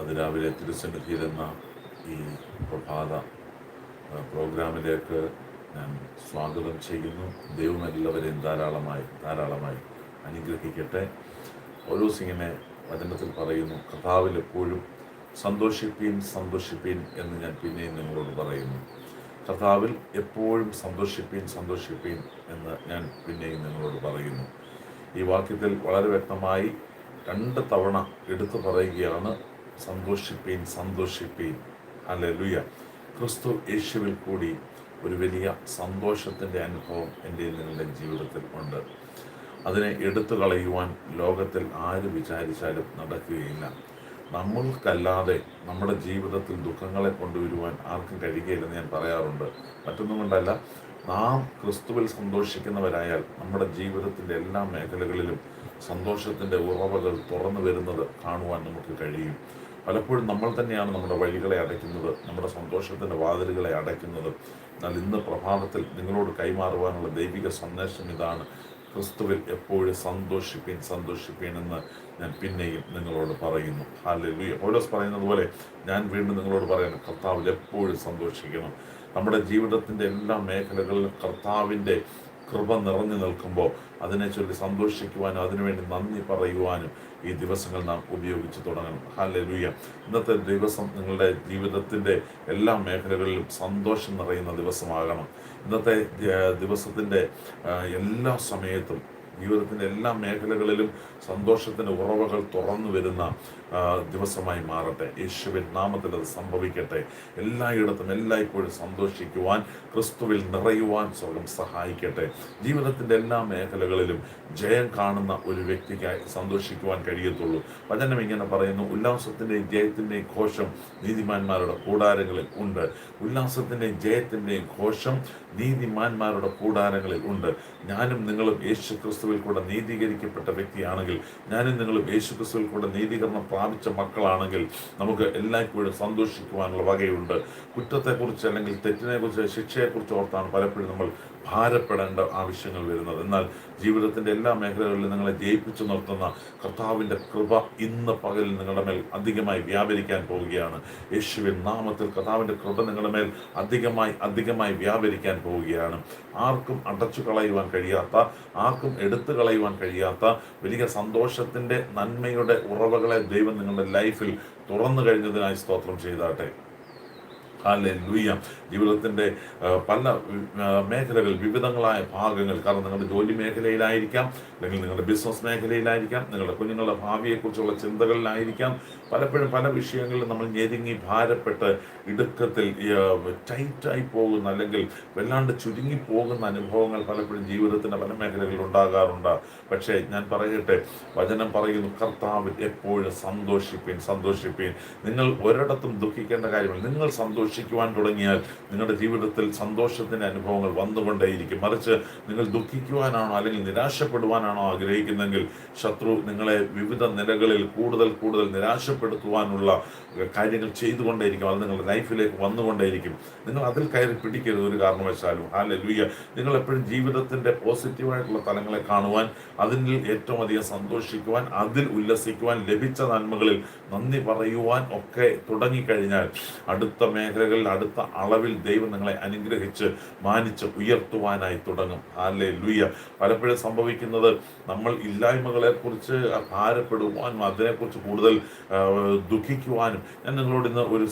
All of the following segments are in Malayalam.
അതിരാവിലെ തിരുസന്നിധിയിലെന്ന ഈ പ്രഭാത പ്രോഗ്രാമിലേക്ക് ഞാൻ സ്വാഗതം ചെയ്യുന്നു. ദൈവം എല്ലാവരെയും ധാരാളമായി ധാരാളമായി അനുഗ്രഹിക്കട്ടെ. ഓരോ സിംഗിനെ വചനത്തിൽ പറയുന്നു കഥാവിൽ എപ്പോഴും സന്തോഷിപ്പീൻ സന്തോഷിപ്പീൻ എന്ന് ഞാൻ പിന്നെയും നിങ്ങളോട് പറയുന്നു. കഥാവിൽ എപ്പോഴും സന്തോഷിപ്പീൻ സന്തോഷിപ്പീൻ എന്ന് ഞാൻ പിന്നെയും നിങ്ങളോട് പറയുന്നു. ഈ വാക്യത്തിൽ വളരെ വ്യക്തമായി രണ്ട് തവണ എടുത്തു പറയുകയാണ് സന്തോഷിപ്പീൻ സന്തോഷിപ്പീൻ. അല്ലെ ക്രിസ്തു യേശുവിൽ കൂടി ഒരു വലിയ സന്തോഷത്തിന്റെ അനുഭവം എന്റെ നിങ്ങളുടെ ജീവിതത്തിൽ ഉണ്ട്. അതിനെ എടുത്തു കളയുവാൻ ലോകത്തിൽ ആര് വിചാരിച്ചാലും നടക്കുകയില്ല. നമ്മൾക്കല്ലാതെ നമ്മുടെ ജീവിതത്തിൽ ദുഃഖങ്ങളെ കൊണ്ടുവരുവാൻ ആർക്കും കഴിയുകയില്ലെന്ന് ഞാൻ പറയാറുണ്ട്. മറ്റൊന്നും കൊണ്ടല്ല നാം ക്രിസ്തുവിൽ സന്തോഷിക്കുന്നവരായാൽ നമ്മുടെ ജീവിതത്തിന്റെ എല്ലാ മേഖലകളിലും സന്തോഷത്തിന്റെ ഉറവകൾ തുറന്നു വരുന്നത് കാണുവാൻ നമുക്ക് കഴിയും. പലപ്പോഴും നമ്മൾ തന്നെയാണ് നമ്മുടെ വഴികളെ അടയ്ക്കുന്നത് നമ്മുടെ സന്തോഷത്തിന്റെ വാതിലുകളെ അടയ്ക്കുന്നത്. എന്നാൽ ഇന്ന് പ്രഭാതത്തിൽ നിങ്ങളോട് കൈമാറുവാനുള്ള ദൈവിക സന്ദേശം ഇതാണ്. ക്രിസ്തുവിൽ എപ്പോഴും സന്തോഷിപ്പീൻ സന്തോഷിപ്പീൻ എന്ന് ഞാൻ പിന്നെയും നിങ്ങളോട് പറയുന്നു. അല്ലെങ്കിൽ ഓരോസ് പറയുന്നത് പോലെ ഞാൻ വീണ്ടും നിങ്ങളോട് പറയുന്നു കർത്താവിൽ എപ്പോഴും സന്തോഷിക്കണം. നമ്മുടെ ജീവിതത്തിന്റെ എല്ലാ മേഖലകളിലും കർത്താവിന്റെ കൃപ നിറഞ്ഞു നിൽക്കുമ്പോൾ അതിനെ ചൊല്ലി സന്തോഷിക്കുവാനും അതിനുവേണ്ടി നന്ദി പറയുവാനും ഈ ദിവസങ്ങൾ നാം ഉപയോഗിച്ച് തുടങ്ങണം. ഹാലലുയ ഇന്നത്തെ ദിവസം നിങ്ങളുടെ ജീവിതത്തിന്റെ എല്ലാ മേഖലകളിലും സന്തോഷം നിറയുന്ന ദിവസമാകണം. ഇന്നത്തെ ദിവസത്തിന്റെ എല്ലാ സമയത്തും ജീവിതത്തിന്റെ എല്ലാ മേഖലകളിലും സന്തോഷത്തിന്റെ ഉറവകൾ തുറന്നു വരുന്ന ദിവസമായി മാറട്ടെ. യേശുവിൻ നാമത്തിൽ അത് സംഭവിക്കട്ടെ. എല്ലായിടത്തും എല്ലായ്പ്പോഴും സന്തോഷിക്കുവാൻ ക്രിസ്തുവിൽ നിറയുവാൻ സ്വർഗം സഹായിക്കട്ടെ. ജീവിതത്തിന്റെ എല്ലാ മേഖലകളിലും ജയം കാണുന്ന ഒരു വ്യക്തിക്കായി സന്തോഷിക്കുവാൻ കഴിയത്തുള്ളൂ. വചനം ഇങ്ങനെ പറയുന്നു ഉല്ലാസത്തിന്റെയും ജയത്തിന്റെയും ഘോഷം നീതിമാന്മാരുടെ കൂടാരങ്ങളിൽ ഉണ്ട്. ഉല്ലാസത്തിന്റെയും ജയത്തിന്റെയും ഘോഷം നീതിമാന്മാരുടെ കൂടാരങ്ങളിൽ ഉണ്ട്. ഞാനും നിങ്ങളും യേശു ക്രിസ്തുവിൽ കൂടെ നീതീകരിക്കപ്പെട്ട വ്യക്തിയാണെങ്കിൽ ഞാനും നിങ്ങളും യേശു ക്രിസ്തുവിൽ കൂടെ നീതീകരണം പ്രാപിച്ച മക്കളാണെങ്കിൽ നമുക്ക് എല്ലായ്പ്പോഴും സന്തോഷിക്കുവാനുള്ള വകയുണ്ട്. കുറ്റത്തെക്കുറിച്ച് അല്ലെങ്കിൽ തെറ്റിനെക്കുറിച്ച് ശിക്ഷയെക്കുറിച്ച് ഓർത്താണ് പലപ്പോഴും നമ്മൾ ഭാരപ്പെടേണ്ട ആവശ്യങ്ങൾ വരുന്നത്. എന്നാൽ ജീവിതത്തിന്റെ എല്ലാ മേഖലകളിലും നിങ്ങളെ ജയിപ്പിച്ചു നിർത്തുന്ന കർത്താവിന്റെ കൃപ ഇന്ന് പകലിൽ നിങ്ങളുടെ മേൽ അധികമായി വ്യാപരിക്കാൻ പോവുകയാണ്. യേശുവിൻ നാമത്തിൽ കർത്താവിന്റെ കൃപ നിങ്ങളുടെ മേൽ അധികമായി അധികമായി വ്യാപരിക്കാൻ പോവുകയാണ്. ആർക്കും അടച്ചു കളയുവാൻ കഴിയാത്ത ആർക്കും എടുത്തു കളയുവാൻ കഴിയാത്ത വലിയ സന്തോഷത്തിന്റെ നന്മയുടെ ഉറവകളെ ദൈവം നിങ്ങളുടെ ലൈഫിൽ തുറന്നു കഴിഞ്ഞതിനായി സ്തോത്രം ചെയ്താട്ടെ. ഹാലൂയ്യ ജീവിതത്തിന്റെ പല മേഖലകൾ വിവിധങ്ങളായ ഭാഗങ്ങൾ. കാരണം നിങ്ങളുടെ ജോലി മേഖലയിലായിരിക്കാം അല്ലെങ്കിൽ നിങ്ങളുടെ ബിസിനസ് മേഖലയിലായിരിക്കാം നിങ്ങളുടെ കുഞ്ഞുങ്ങളുടെ ഭാവിയെക്കുറിച്ചുള്ള ചിന്തകളിലായിരിക്കാം. പലപ്പോഴും പല വിഷയങ്ങളിലും നമ്മൾ ഞെരുങ്ങി ഭാരപ്പെട്ട് ഇടുക്കത്തിൽ ടൈറ്റായി പോകുന്ന അല്ലെങ്കിൽ വല്ലാണ്ട് ചുരുങ്ങി പോകുന്ന അനുഭവങ്ങൾ പലപ്പോഴും ജീവിതത്തിന്റെ പല മേഖലകളിൽ ഉണ്ടാകാറുണ്ട്. പക്ഷേ ഞാൻ പറയട്ടെ വചനം പറയുന്നു കർത്താവ് എപ്പോഴും സന്തോഷിപ്പീൻ സന്തോഷിപ്പീൻ. നിങ്ങൾ ഒരിടത്തും ദുഃഖിക്കേണ്ട കാര്യമില്ല. നിങ്ങൾ സന്തോഷിക്കുവാൻ തുടങ്ങിയാൽ നിങ്ങളുടെ ജീവിതത്തിൽ സന്തോഷത്തിന്റെ അനുഭവങ്ങൾ വന്നുകൊണ്ടേയിരിക്കും. മറിച്ച് നിങ്ങൾ ദുഃഖിക്കുവാനാണോ അല്ലെങ്കിൽ നിരാശപ്പെടുവാനാണോ ആഗ്രഹിക്കുന്നെങ്കിൽ ശത്രു നിങ്ങളെ വിവിധ നിലകളിൽ കൂടുതൽ കൂടുതൽ നിരാശപ്പെടുത്തുവാനുള്ള കാര്യങ്ങൾ ചെയ്തുകൊണ്ടേയിരിക്കും. അത് നിങ്ങളുടെ ലൈഫിലേക്ക് വന്നുകൊണ്ടേയിരിക്കും. നിങ്ങൾ അതിൽ കയറി പിടിക്കരുത് ഒരു കാരണവശാലും. ഹാല ലൂയ നിങ്ങൾ എപ്പോഴും ജീവിതത്തിന്റെ പോസിറ്റീവായിട്ടുള്ള തലങ്ങളെ കാണുവാൻ അതിൽ ഏറ്റവും അധികം സന്തോഷിക്കുവാൻ അതിൽ ഉല്ലസിക്കുവാൻ ലഭിച്ച നന്മകളിൽ നന്ദി പറയുവാൻ ഒക്കെ തുടങ്ങിക്കഴിഞ്ഞാൽ അടുത്ത മേഖലകളിൽ അടുത്ത അളവിൽ ദൈവം നിങ്ങളെ അനുഗ്രഹിച്ച് മാനിച്ച് ഉയർത്തുവാനായി തുടങ്ങും. ഹാലെ ലുയ്യ പലപ്പോഴും സംഭവിക്കുന്നത് നമ്മൾ ഇല്ലായ്മകളെ കുറിച്ച് ഭാരപ്പെടുവാനും അതിനെക്കുറിച്ച് കൂടുതൽ ദുഃഖിക്കുവാനും ഞാൻ നിങ്ങളോട് ഇന്ന് ഒരു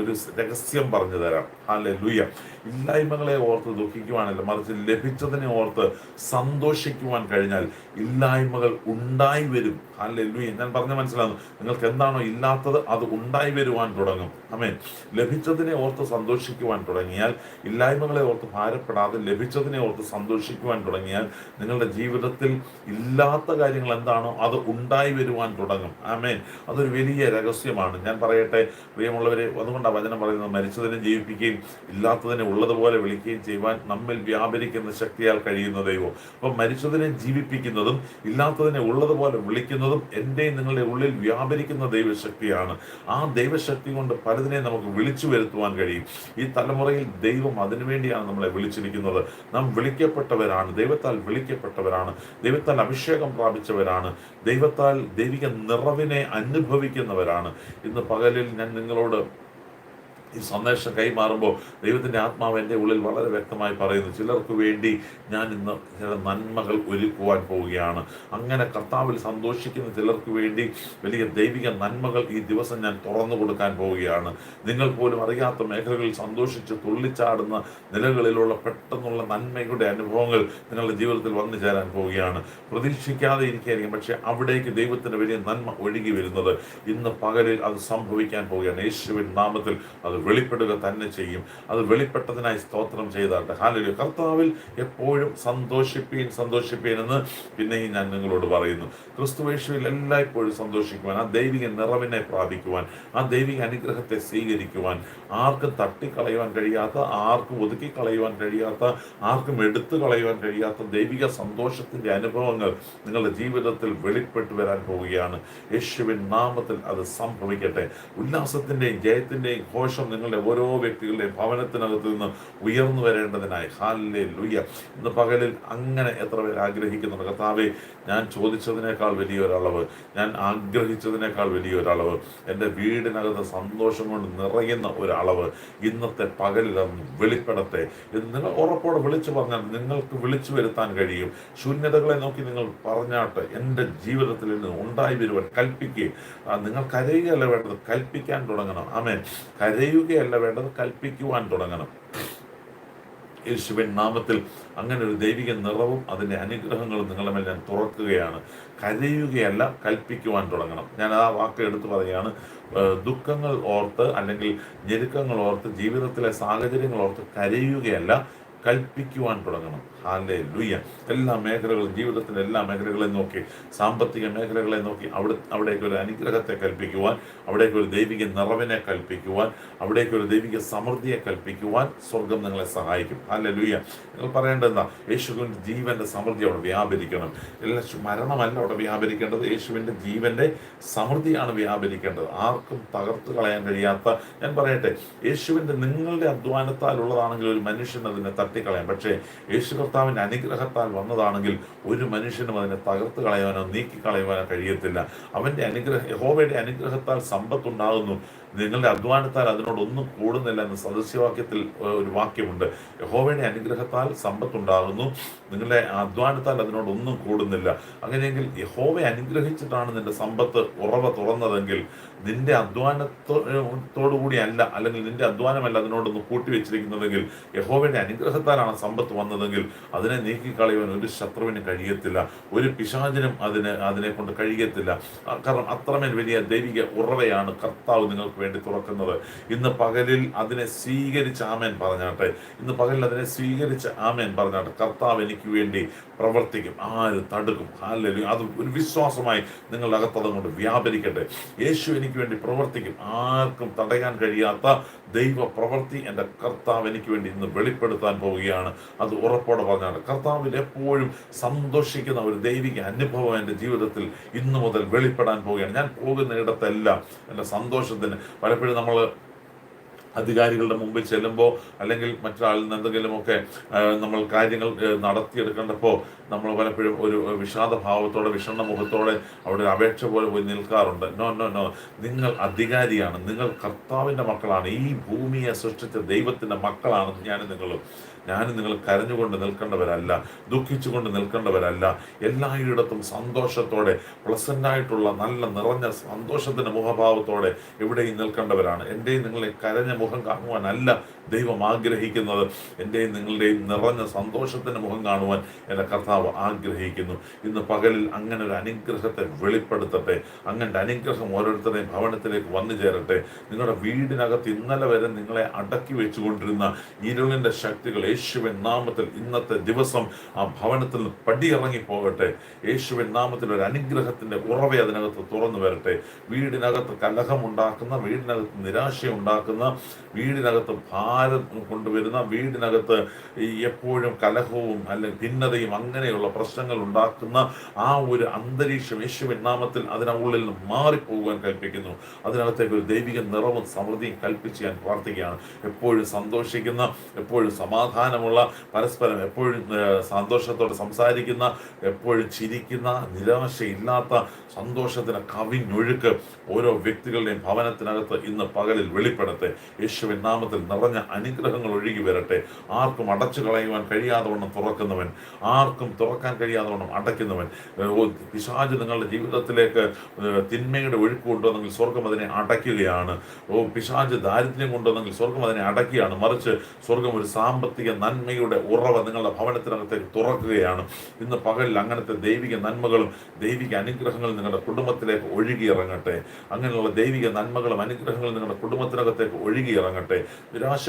ഒരു രഹസ്യം പറഞ്ഞു തരാം. ഹാലെ ലൂയ ഇല്ലായ്മകളെ ഓർത്ത് ദുഃഖിക്കുവാനല്ല മറിച്ച് ലഭിച്ചതിനെ ഓർത്ത് സന്തോഷിക്കുവാൻ കഴിഞ്ഞാൽ ഇല്ലായ്മകൾ ഉണ്ടായി വരും. ഹാലെ ഞാൻ പറഞ്ഞ മനസ്സിലാകുന്നു നിങ്ങൾക്ക് എന്താണോ ഇല്ലാത്തത് അത് ഉണ്ടായി വരുവാൻ തുടങ്ങും. അമേ ലഭിച്ചതിനെ ഓർത്ത് സന്തോഷിക്കുവാൻ തുടങ്ങിയാൽ ഇല്ലായ്മകളെ ഓർത്ത് ഭാരപ്പെടാതെ ലഭിച്ചതിനെ ഓർത്ത് സന്തോഷിക്കുവാൻ തുടങ്ങിയാൽ നിങ്ങളുടെ ജീവിതത്തിൽ ഇല്ലാത്ത കാര്യങ്ങൾ എന്താണോ അത് ഉണ്ടായി വരുവാൻ തുടങ്ങും. ആമേൻ അതൊരു വലിയ രഹസ്യമാണ്. ഞാൻ പറയട്ടെ പ്രിയമുള്ളവരെ അതുകൊണ്ടാണ് വചനം പറയുന്നത് മരിച്ചതിനെ ജീവിപ്പിക്കുകയും ഇല്ലാത്തതിനെ ഉള്ളതുപോലെ വിളിക്കുകയും ചെയ്യുവാൻ നമ്മിൽ വ്യാപരിക്കുന്ന ശക്തിയാൽ കഴിയുന്ന ദൈവം. അപ്പം മരിച്ചതിനെ ജീവിപ്പിക്കുന്നതും ഇല്ലാത്തതിനെ ഉള്ളതുപോലെ വിളിക്കുന്നതും എന്റെയും നിങ്ങളുടെ ഉള്ളിൽ വ്യാപരിക്കുന്ന ദൈവശക്തിയാണ്. ആ ദൈവശക്തി കൊണ്ട് പലതിനെ നമുക്ക് വിളിച്ചു വരുത്തുവാൻ കഴിയും. ഈ തലമുറയിൽ ദൈവം അതിനുവേണ്ടിയാണ് നമ്മളെ വിളിച്ചിരിക്കുന്നത്. നാം വിളിക്കപ്പെട്ടവരാണ്. ദൈവത്താൽ വിളിക്കപ്പെട്ടവരാണ്. ദൈവത്താൽ അഭിഷേകം പ്രാപിച്ചവരാണ്. ദൈവത്താൽ ദൈവിക നിറവിനെ അനുഭവിക്കുന്നവരാണ്. ഇന്ന് പകലിൽ ഞാൻ നിങ്ങളോട് ഈ സന്ദേശം കൈമാറുമ്പോൾ ദൈവത്തിന്റെ ആത്മാവ് എന്റെ ഉള്ളിൽ വളരെ വ്യക്തമായി പറയുന്നു ചിലർക്ക് വേണ്ടി ഞാൻ ഇന്ന് ചില നന്മകൾ ഒരുക്കുവാൻ പോവുകയാണ്. അങ്ങനെ കർത്താവിൽ സന്തോഷിക്കുന്ന ചിലർക്ക് വേണ്ടി വലിയ ദൈവിക നന്മകൾ ഈ ദിവസം ഞാൻ തുറന്നു കൊടുക്കാൻ പോവുകയാണ്. നിങ്ങൾ പോലും അറിയാത്ത മേഖലകളിൽ സന്തോഷിച്ച് തുള്ളിച്ചാടുന്ന നിലകളിലുള്ള പെട്ടെന്നുള്ള നന്മയുടെ അനുഭവങ്ങൾ നിങ്ങളുടെ ജീവിതത്തിൽ വന്നു ചേരാൻ പോവുകയാണ്. പ്രതീക്ഷിക്കാതെ ഇരിക്കുകയായിരിക്കും പക്ഷേ അവിടേക്ക് ദൈവത്തിന്റെ വലിയ നന്മ ഒഴുകി വരുന്നത്. ഇന്ന് പകലിൽ അത് സംഭവിക്കാൻ പോവുകയാണ്. യേശുവിൻ നാമത്തിൽ അത് വെളിപ്പെടുക തന്നെ ചെയ്യും. അത് വെളിപ്പെട്ടതിനായി സ്തോത്രം ചെയ്താട്ടെ. ഹാലൊരു കർത്താവിൽ എപ്പോഴും സന്തോഷിപ്പീൻ സന്തോഷിപ്പീൻ എന്ന് പിന്നെയും ഞാൻ നിങ്ങളോട് പറയുന്നു. ക്രിസ്തുവേഷുവിൽ എല്ലായ്പ്പോഴും സന്തോഷിക്കുവാൻ ആ ദൈവിക നിറവിനെ പ്രാപിക്കുവാൻ ആ ദൈവിക അനുഗ്രഹത്തെ സ്വീകരിക്കുവാൻ ആർക്കും തട്ടിക്കളയുവാൻ കഴിയാത്ത ആർക്കും ഒതുക്കി കളയുവാൻ കഴിയാത്ത ആർക്കും എടുത്തു കളയുവാൻ കഴിയാത്ത ദൈവിക സന്തോഷത്തിന്റെ അനുഭവങ്ങൾ നിങ്ങളുടെ ജീവിതത്തിൽ വെളിപ്പെട്ടു വരാൻ പോവുകയാണ്. യേശുവിൻ നാമത്തിൽ അത് സംഭവിക്കട്ടെ. ഉല്ലാസത്തിന്റെയും ജയത്തിന്റെയും ഘോഷം നിങ്ങളുടെ ഓരോ വ്യക്തികളുടെയും ഭവനത്തിനകത്ത് നിന്ന് ഉയർന്നു വരേണ്ടതിനായി. ഹാലിലെ ലുയ്യ ഇന്ന് പകലിൽ അങ്ങനെ എത്ര പേർ ആഗ്രഹിക്കുന്നുണ്ട്? കർത്താവെ ഞാൻ ചോദിച്ചതിനേക്കാൾ വലിയൊരളവ് ഞാൻ ആഗ്രഹിച്ചതിനേക്കാൾ വലിയൊരളവ് എന്റെ വീടിനകത്ത് സന്തോഷം കൊണ്ട് നിറയുന്ന ഒരളവ് ഇന്നത്തെ പകലിൽ അത് വെളിപ്പെടട്ടെ ഇത് നിങ്ങൾ ഉറപ്പോടെ വിളിച്ചു പറഞ്ഞാൽ നിങ്ങൾക്ക് വിളിച്ചു വരുത്താൻ കഴിയും. ശൂന്യതകളെ നോക്കി നിങ്ങൾ പറഞ്ഞാട്ട് എന്റെ ജീവിതത്തിൽ നിന്ന് ഉണ്ടായി വരുവാൻ കൽപ്പിക്കുകയും നിങ്ങൾ കരയുകയല്ല വേണ്ടത് കൽപ്പിക്കാൻ തുടങ്ങണം. ആമേൻ. കരയുകയല്ല വേണ്ടത് കൽപ്പിക്കുവാൻ തുടങ്ങണം. യേശുവിൻ നാമത്തിൽ അങ്ങനെ ഒരു ദൈവിക നിറവും അതിന്റെ അനുഗ്രഹങ്ങളും നിങ്ങളുടെ മേൽ ഞാൻ തുറക്കുകയാണ്. കരയുകയല്ല കൽപ്പിക്കുവാൻ തുടങ്ങണം. ഞാൻ ആ വാക്ക് എടുത്തു പറയുകയാണ്. ദുഃഖങ്ങൾ ഓർത്ത് അല്ലെങ്കിൽ ഞെരുക്കങ്ങൾ ഓർത്ത് ജീവിതത്തിലെ സാഹചര്യങ്ങൾ ഓർത്ത് കരയുകയല്ല കൽപ്പിക്കുവാൻ തുടങ്ങണം. ഹാലേ ലുയ്യ എല്ലാ മേഖലകളും ജീവിതത്തിന്റെ എല്ലാ മേഖലകളെയും നോക്കി സാമ്പത്തിക മേഖലകളെ നോക്കി അവിടെ അവിടേക്ക് ഒരു അനുഗ്രഹത്തെ കൽപ്പിക്കുവാൻ അവിടേക്ക് ഒരു ദൈവിക നിറവിനെ കൽപ്പിക്കുവാൻ അവിടേക്ക് ഒരു ദൈവിക സമൃദ്ധിയെ കൽപ്പിക്കുവാൻ സ്വർഗം നിങ്ങളെ സഹായിക്കും. ഹാലേ ലുയ്യ നിങ്ങൾ പറയേണ്ടതെന്താ യേശുവിന്റെ ജീവന്റെ സമൃദ്ധി അവിടെ വ്യാപരിക്കണം. എല്ലാ മരണമല്ല അവിടെ വ്യാപരിക്കേണ്ടത്. യേശുവിന്റെ ജീവന്റെ സമൃദ്ധിയാണ് വ്യാപരിക്കേണ്ടത്. ആർക്കും തകർത്ത് കളയാൻ കഴിയാത്ത ഞാൻ പറയട്ടെ യേശുവിന്റെ നിങ്ങളുടെ അധ്വാനത്താലുള്ളതാണെങ്കിൽ ഒരു മനുഷ്യൻ അതിനെ തട്ടിക്കളയാം. പക്ഷേ യേശു കർത്താവിന്റെ അനുഗ്രഹത്താൽ വന്നതാണെങ്കിൽ ഒരു മനുഷ്യനും അതിനെ തകർത്ത് കളയാനോ നീക്കി കളയുവാനോ കഴിയത്തില്ല. അവന്റെ അനുഗ്രഹ യഹോവയുടെ അനുഗ്രഹത്താൽ സമ്പത്തുണ്ടാകുന്നു. നിങ്ങളുടെ അധ്വാനത്താൽ അതിനോടൊന്നും കൂടുന്നില്ല എന്ന സദസ്യവാക്യത്തിൽ ഒരു വാക്യമുണ്ട്. യഹോവയുടെ അനുഗ്രഹത്താൽ സമ്പത്തുണ്ടാകുന്നു. നിങ്ങളുടെ അധ്വാനത്താൽ അതിനോടൊന്നും കൂടുന്നില്ല. അങ്ങനെയെങ്കിൽ യഹോവയെ അനുഗ്രഹിച്ചിട്ടാണ് നിന്റെ സമ്പത്ത് ഉറവ തുറന്നതെങ്കിൽ നിന്റെ അധ്വാനത്തോടു കൂടിയല്ല അല്ലെങ്കിൽ നിന്റെ അധ്വാനമല്ല അതിനോടൊന്ന് കൂട്ടിവെച്ചിരിക്കുന്നതെങ്കിൽ യഹോവയുടെ അനുഗ്രഹത്താലാണ് സമ്പത്ത് വന്നതെങ്കിൽ അതിനെ നീക്കിക്കളയുവാൻ ഒരു ശത്രുവിന് കഴിയത്തില്ല. ഒരു പിശാചിനും അതിന് അതിനെ കൊണ്ട് കഴിയത്തില്ല കാരണം അത്രമേൽ വലിയ ദൈവിക ഉറവയാണ് കർത്താവ് നിങ്ങൾക്ക് വേണ്ടി തുറക്കുന്നത്. ഇന്ന് പകലിൽ അതിനെ സ്വീകരിച്ച ആമേൻ പറഞ്ഞാട്ടെ. ഇന്ന് പകലിൽ അതിനെ സ്വീകരിച്ച ആമേൻ പറഞ്ഞാട്ടെ. കർത്താവ് എനിക്ക് വേണ്ടി പ്രവർത്തിക്കും. ആര് തടുക്കും. അല്ലെങ്കിൽ അത് ഒരു വിശ്വാസമായി നിങ്ങളുടെ അകത്തത് കൊണ്ട് വ്യാപരിക്കട്ടെ. യേശു എനിക്ക് വേണ്ടി പ്രവർത്തിക്കും. ആർക്കും തടയാൻ കഴിയാത്ത ദൈവ പ്രവൃത്തി എന്റെ കർത്താവ് എനിക്ക് വേണ്ടി ഇന്ന് വെളിപ്പെടുത്താൻ പോവുകയാണ്. അത് ഉറപ്പോടെ പറഞ്ഞാണ് കർത്താവിൽ എപ്പോഴും സന്തോഷിക്കുന്ന ഒരു ദൈവിക അനുഭവം എന്റെ ജീവിതത്തിൽ ഇന്നു മുതൽ വെളിപ്പെടാൻ പോവുകയാണ്. ഞാൻ പോകുന്ന ഇടത്തെല്ലാം എന്റെ സന്തോഷത്തിന് പലപ്പോഴും നമ്മൾ അധികാരികളുടെ മുമ്പിൽ ചെല്ലുമ്പോൾ അല്ലെങ്കിൽ മറ്റൊരാളിൽ നിന്ന് എന്തെങ്കിലുമൊക്കെ നമ്മൾ കാര്യങ്ങൾ നടത്തിയെടുക്കേണ്ടപ്പോൾ നമ്മൾ പലപ്പോഴും ഒരു വിഷാദഭാവത്തോടെ വിഷണ്ണ മുഖത്തോടെ അവിടെ അപേക്ഷ പോലെ പോയി നിൽക്കാറുണ്ട്. No no no. നിങ്ങൾ അധികാരിയാണ്. നിങ്ങൾ കർത്താവിന്റെ മക്കളാണ്. ഈ ഭൂമിയെ സൃഷ്ടിച്ച ദൈവത്തിന്റെ മക്കളാണ് ഞാൻ നിങ്ങളും ഞാനും നിങ്ങൾ കരഞ്ഞുകൊണ്ട് നിൽക്കേണ്ടവരല്ല ദുഃഖിച്ചുകൊണ്ട് നിൽക്കേണ്ടവരല്ല. എല്ലായിടത്തും സന്തോഷത്തോടെ പ്ലസന്റ് ആയിട്ടുള്ള നല്ല നിറഞ്ഞ സന്തോഷത്തിന്റെ മുഖഭാവത്തോടെ എവിടെയും നിൽക്കേണ്ടവരാണ്. എന്റെയും നിങ്ങളെ കരഞ്ഞ മുഖം കാണുവാനല്ല ദൈവം ആഗ്രഹിക്കുന്നത് എന്റെയും നിങ്ങളുടെയും നിറഞ്ഞ സന്തോഷത്തിന്റെ മുഖം കാണുവാൻ എന്റെ കർത്താവ് ആഗ്രഹിക്കുന്നു. ഇന്ന് പകലിൽ അങ്ങനെ ഒരു അനുഗ്രഹത്തെ വെളിപ്പെടുത്തട്ടെ. അങ്ങനെ അനുഗ്രഹം ഓരോരുത്തരുടെയും ഭവനത്തിലേക്ക് വന്നു ചേരട്ടെ. നിങ്ങളുടെ വീടിനകത്ത് ഇന്നലെ വരെ നിങ്ങളെ അടക്കി വെച്ചുകൊണ്ടിരുന്ന ഇരുളിന്റെ ശക്തികൾ യേശുവിൻ നാമത്തിൽ ഇന്നത്തെ ദിവസം ആ ഭവനത്തിൽ പടിയിറങ്ങി പോകട്ടെ. യേശുവിൻ നാമത്തിൽ ഒരു അനുഗ്രഹത്തിന്റെ ഉറവ അതിനകത്ത് തുറന്നു വരട്ടെ. വീടിനകത്ത് കലഹമുണ്ടാക്കുന്ന വീടിനകത്ത് നിരാശയുണ്ടാക്കുന്ന വീടിനകത്ത് ഭാരം കൊണ്ടുവരുന്ന വീടിനകത്ത് എപ്പോഴും കലഹവും അല്ലെങ്കിൽ ഭിന്നതയും അങ്ങനെയുള്ള പ്രശ്നങ്ങൾ ഉണ്ടാക്കുന്ന ആ ഒരു അന്തരീക്ഷം യേശുവിൻ നാമത്തിൽ അതിനുള്ളിൽ നിന്ന് മാറിപ്പോകുവാൻ കൽപ്പിക്കുന്നു. അതിനകത്തേക്ക് ഒരു ദൈവിക നിറവും സമൃദ്ധിയും കൽപ്പിച്ച് ഞാൻ പ്രാർത്ഥിക്കുകയാണ്. എപ്പോഴും സന്തോഷിക്കുന്ന എപ്പോഴും സമാധാനമുള്ള പരസ്പരം എപ്പോഴും സന്തോഷത്തോടെ സംസാരിക്കുന്ന എപ്പോഴും ചിരിക്കുന്ന നിരാശയില്ലാത്ത സന്തോഷത്തിന് കവിഞ്ഞൊഴുക്ക് ഓരോ വ്യക്തികളുടെയും ഭവനത്തിനകത്ത് ഇന്ന് പകലിൽ വെളിപ്പെടട്ടെ യേശുവിൻ നാമത്തിൽ നിറഞ്ഞ അനുഗ്രഹങ്ങൾ ഒഴുകി വരട്ടെ. ആർക്കും അടച്ചു കളയുവാൻ കഴിയാതെ വണ്ണം തുറക്കുന്നവൻ ആർക്കും തുറക്കാൻ കഴിയാതെ വണ്ണം അടയ്ക്കുന്നവൻ. പിശാജ് നിങ്ങളുടെ ജീവിതത്തിലേക്ക് തിന്മയുടെ ഒഴുക്ക് കൊണ്ടുവന്നെങ്കിൽ സ്വർഗം അതിനെ അടയ്ക്കുകയാണ്. ഓ പിശാജ് ദാരിദ്ര്യം കൊണ്ടുവന്നെങ്കിൽ സ്വർഗം അതിനെ അടയ്ക്കുകയാണ്. മറിച്ച് സ്വർഗം ഒരു സാമ്പത്തിക നന്മയുടെ ഉറവ നിങ്ങളുടെ ഭവനത്തിനകത്തേക്ക് തുറക്കുകയാണ്. ഇന്ന് പകലിൽ അങ്ങനത്തെ ദൈവിക നന്മകളും ദൈവിക അനുഗ്രഹങ്ങളും നിങ്ങളുടെ കുടുംബത്തിലേക്ക് ഒഴുകിയിറങ്ങട്ടെ അങ്ങനെയുള്ള ദൈവിക നന്മകളും അനുഗ്രഹങ്ങളും നിങ്ങളുടെ കുടുംബത്തിനകത്തേക്ക് ഒഴുകി ഇറങ്ങട്ടെ.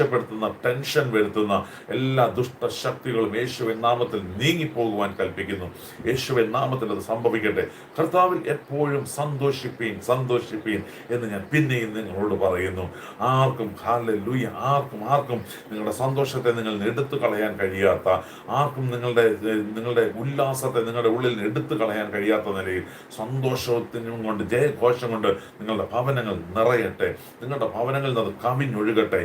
നിരാശപ്പെടുത്തുന്ന ടെൻഷൻ വരുത്തുന്ന എല്ലാ ദുഷ്ടശക്തികളും യേശുവിൻ നാമത്തിൽ നീങ്ങിപ്പോകുവാൻ കൽപ്പിക്കുന്നു. യേശുവിൻ നാമത്തിൽ അത് സംഭവിക്കട്ടെ. കർത്താവിൽ എപ്പോഴും സന്തോഷിപ്പീൻ സന്തോഷിപ്പീൻ എന്ന് ഞാൻ പിന്നെയും നിങ്ങളോട് പറയുന്നു. ആർക്കും ഹാലൂയ ആർക്കും ആർക്കും നിങ്ങളുടെ സന്തോഷത്തെ നിങ്ങൾ എടുത്തു കളയാൻ കഴിയാത്ത ആർക്കും നിങ്ങളുടെ നിങ്ങളുടെ ഉല്ലാസത്തെ നിങ്ങളുടെ ഉള്ളിൽ എടുത്തു കളയാൻ കഴിയാത്ത നിലയിൽ സന്തോഷത്തിനും കൊണ്ട് ജയഘോഷം കൊണ്ട് നിങ്ങളുടെ ഭവനങ്ങൾ നിറയട്ടെ. നിങ്ങളുടെ ഭവനങ്ങളിൽ നിന്ന് കവിഞ്ഞൊഴുകട്ടെ.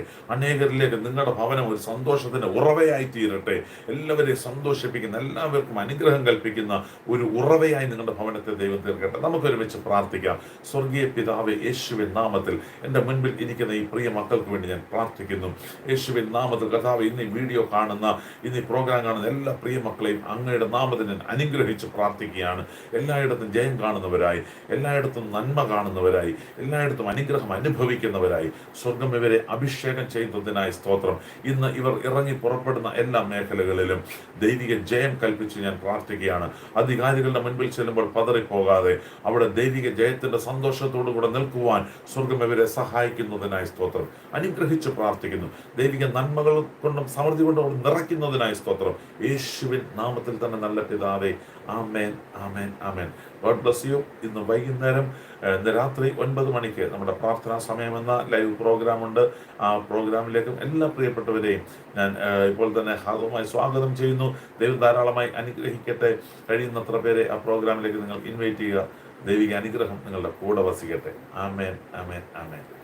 അനേകരിലേക്ക് നിങ്ങളുടെ ഭവനം ഒരു സന്തോഷത്തിന്റെ ഉറവയായി തീരട്ടെ. എല്ലാവരെയും സന്തോഷിപ്പിക്കുന്ന എല്ലാവർക്കും അനുഗ്രഹം കൽപ്പിക്കുന്ന ഒരു ഉറവയായി നിങ്ങളുടെ ഭവനത്തെ ദൈവം തീർക്കട്ടെ. നമുക്കൊരുമിച്ച് പ്രാർത്ഥിക്കാം. സ്വർഗീയ പിതാവ് യേശുവിൻ നാമത്തിൽ എന്റെ മുൻപിൽ ഇരിക്കുന്ന ഈ പ്രിയ മക്കൾക്ക് വേണ്ടി ഞാൻ പ്രാർത്ഥിക്കുന്നു. യേശുവിൻ നാമത്തിൽ കഥാവ് ഇന്ന് ഈ വീഡിയോ കാണുന്ന ഇന്ന് ഈ പ്രോഗ്രാം കാണുന്ന എല്ലാ പ്രിയ മക്കളെയും അങ്ങയുടെ നാമത്തിൽ ഞാൻ അനുഗ്രഹിച്ച് പ്രാർത്ഥിക്കുകയാണ്. എല്ലായിടത്തും ജയം കാണുന്നവരായി എല്ലായിടത്തും നന്മ കാണുന്നവരായി എല്ലായിടത്തും അനുഗ്രഹം അനുഭവിക്കുന്നവരായി. സ്വർഗം ഇവരെ അഭിഷേകം ചെയ്യുന്നതിനായി സ്തോത്രം. ഇന്ന് ഇവർ ഇറങ്ങി പുറപ്പെടുന്ന എല്ലാ മേഖലകളിലും ദൈവിക ജയം കൽപ്പിച്ച് ഞാൻ പ്രാർത്ഥിക്കുകയാണ്. അധികാരികളുടെ മുൻപിൽ ചെല്ലുമ്പോൾ പതറിപ്പോകാതെ അവിടെ ദൈവിക ജയത്തിന്റെ സന്തോഷത്തോടു കൂടെ നിൽക്കുവാൻ സ്വർഗം ഇവരെ സഹായിക്കുന്നതിനായി സ്തോത്രം. അനുഗ്രഹിച്ച് പ്രാർത്ഥിക്കുന്നു. ദൈവിക നന്മകൾ കൊണ്ടും സമൃദ്ധി കൊണ്ടും നിറയ്ക്കുന്നതിനായി സ്തോത്രം. യേശുവിൻ നാമത്തിൽ തന്നെ നല്ല പിതാവേ ആമേൻ ആമേൻ ആമേൻ. God bless you. ഇന്ന് വൈകുന്നേരം ഇന്ന് രാത്രി ഒൻപത് മണിക്ക് നമ്മുടെ പ്രാർത്ഥനാ സമയമെന്ന ലൈവ് പ്രോഗ്രാം ഉണ്ട്. ആ പ്രോഗ്രാമിലേക്കും എല്ലാ പ്രിയപ്പെട്ടവരെയും ഞാൻ ഇപ്പോൾ തന്നെ ഹാർദവമായി സ്വാഗതം ചെയ്യുന്നു. ദൈവം ധാരാളമായി അനുഗ്രഹിക്കട്ടെ. കഴിയുന്നത്ര പേരെ ആ പ്രോഗ്രാമിലേക്ക് നിങ്ങൾ ഇൻവൈറ്റ് ചെയ്യുക. ദൈവിക അനുഗ്രഹം നിങ്ങളുടെ കൂടെ വസിക്കട്ടെ. ആമേൻ ആമേൻ ആമേൻ.